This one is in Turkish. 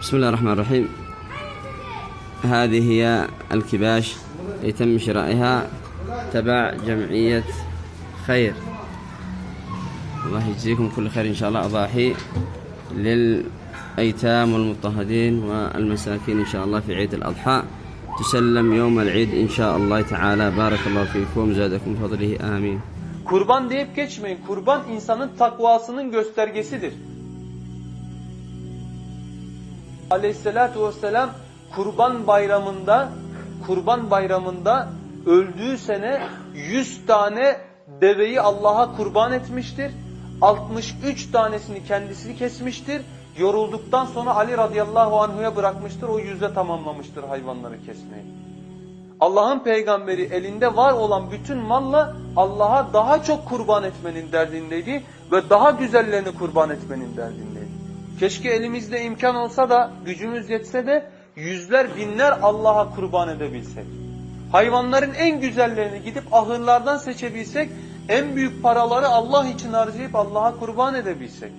بسم الله الرحمن الرحيم. هذه هي الكباش يتم شرائها تبع جمعية خير. الله يجزيكم كل خير إن شاء الله. أضاحي للأيتام والمضطهدين والمساكين إن شاء الله في عيد الأضحى. تسلم يوم العيد إن شاء الله تعالى. بارك الله فيكم. زادكم فضله. آمين. Kurban deyip geçmeyin. Kurban insanın takvasının göstergesidir. Aleyhissalatu vesselam kurban bayramında kurban bayramında öldüğü sene 100 tane deveyi Allah'a kurban etmiştir. 63 tanesini kendisi kesmiştir. Yorulduktan sonra Ali radıyallahu anhuya bırakmıştır. O yüzde tamamlamıştır hayvanları kesmeyi. Allah'ın peygamberi elinde var olan bütün malla Allah'a daha çok kurban etmenin derdindeydi ve daha güzellerini kurban etmenin derdindeydi. Keşke elimizde imkan olsa da gücümüz yetse de yüzler binler Allah'a kurban edebilsek. Hayvanların en güzellerini gidip ahırlardan seçebilsek, en büyük paraları Allah için harcayıp Allah'a kurban edebilsek.